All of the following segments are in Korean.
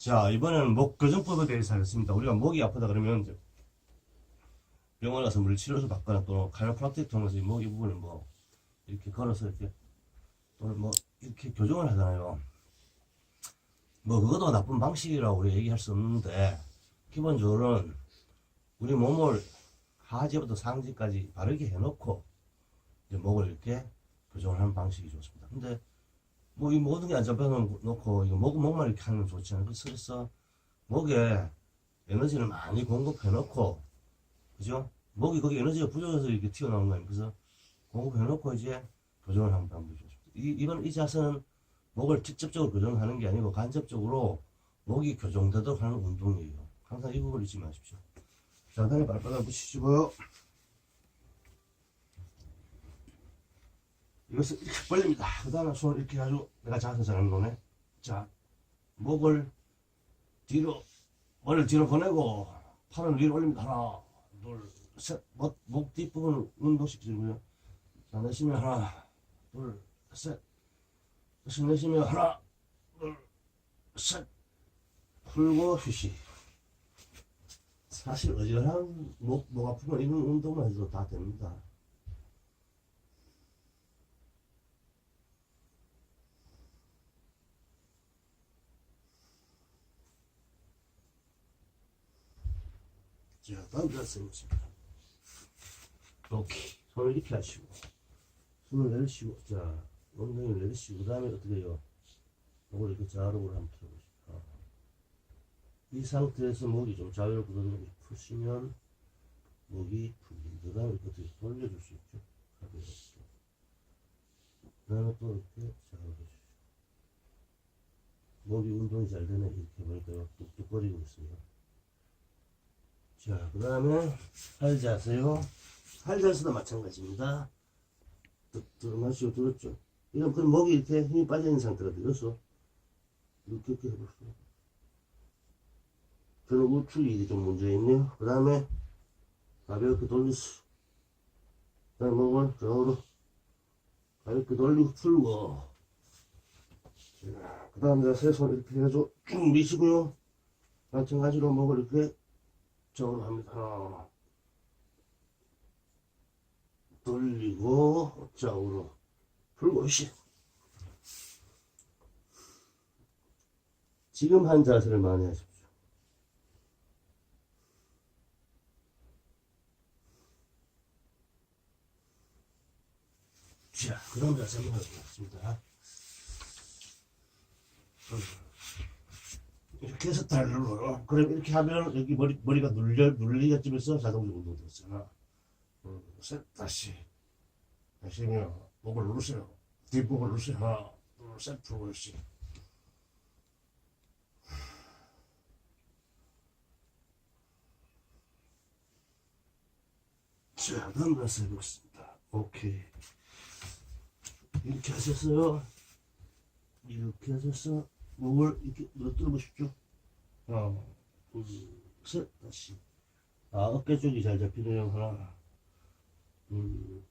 자, 이번에는 목 교정법에 대해서 하겠습니다. 우리가 목이 아프다 그러면 병원 가서 물리치료를 받거나 또 카이로프락틱 통해서 이목이 부분을 뭐 이렇게 걸어서 이렇게 또는 뭐 이렇게 교정을 하잖아요. 뭐 그것도 나쁜 방식이라고 우리 얘기할 수 없는데 기본적으로는 우리 몸을 하지부터 상지까지 바르게 해놓고 이제 목을 이렇게 교정을 하는 방식이 좋습니다. 근데 뭐 이 모든 게 안 잡혀놓고 이거 목 목만 이렇게 하면 좋지 않아요. 그래서 목에 에너지를 많이 공급해놓고 그죠? 목이 거기 에너지가 부족해서 이렇게 튀어나온 거예요. 그래서 공급해놓고 이제 교정을 방법이 좋습니다. 이, 이번 이 자세는 목을 직접적으로 교정하는 게 아니고 간접적으로 목이 교정되도록 하는 운동이에요. 항상 이 부분을 잊지 마십시오. 자, 다음에 발바닥 붙이시고요. 이것을 이렇게 벌립니다. 그 다음에 손을 이렇게 가지고 내가 자세 잘하는 거네. 자, 목을 뒤로, 머리를 뒤로 보내고 팔을 위로 올립니다. 하나, 둘, 셋. 목, 목 뒷부분을 운동시키고요. 자, 내쉬면 하나, 둘, 셋. 다시 내쉬면 하나, 둘, 셋. 풀고 휴식. 사실 어지간한 목, 목 아프면 이런 운동만 해도 다 됩니다. 자, 다음 자세 보겠습니다. 오케이. 손을 이렇게 하시고, 손을 내리시고, 자, 엉덩이를 내리시고, 그 다음에 어떻게 해요? 목을 이렇게 좌우로 한번 풀어보시죠. 아. 이 상태에서 목이 좀 좌우로 굳어지게 푸시면 목이 풀립니다. 그 다음에 어떻게 돌려줄 수 있죠? 가볍게. 그 다음에 또 이렇게 좌우로 해주시죠. 목이 운동이 잘 되네. 이렇게 보니까 뚝뚝거리고 있습니다. 자, 그 다음에 팔 자세요. 팔 자세도 마찬가지입니다. 들- 들어마시고 들었죠. 이런 그럼 목이 이렇게 힘이 빠져있는 상태가 되어서 이렇게 이렇게 해보세요. 저는 우측이 좀 문제 있네요. 그 다음에 가볍게 돌리시. 그 다음에 목을 좌우로 가볍게 돌리고 풀고. 자, 그 다음 자세 손 이렇게 해가지고 쭉 미시고요. 마찬가지로 목을 이렇게 쪽으로 합니다. 하나. 돌리고, 좌우로. 풀고, 시. 지금 한 자세를 많이 하십시오. 자, 그럼 자세 한번 해보겠습니다. 음. 이렇게 해서 달로 그럼 이렇게 하면 여기 머리, 머리가 눌려, 눌리게쯤에서 자동적으로 운동되잖아 음, 셋, 다시 다시면 목을 누르세요 뒷목을 누르세요 하나 둘셋 풀고 씩 자, 다음 자세 해보겠습니다. 오케이. 이렇게 하셨어요. 이렇게 하셔서 목을 이렇게 늘어뜨려 보십시오. 하나, 둘, 셋, 다시. 아, 어깨 쪽이 잘 잡히네요. 하나, 둘,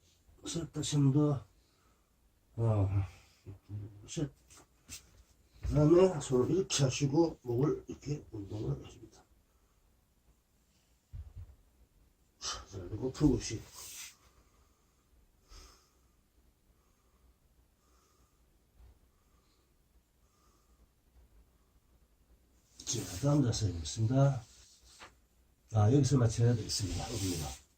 셋, 다시 한 번 더. 하나, 둘, 셋. 그 다음에 손을 이렇게 하시고 목을 이렇게 운동을 해줍니다. 자, 그리고 풀고 쉬. 자, 다음 자세 해보겠습니다. 아, 여기서 마쳐야 되겠습니다. 여기가.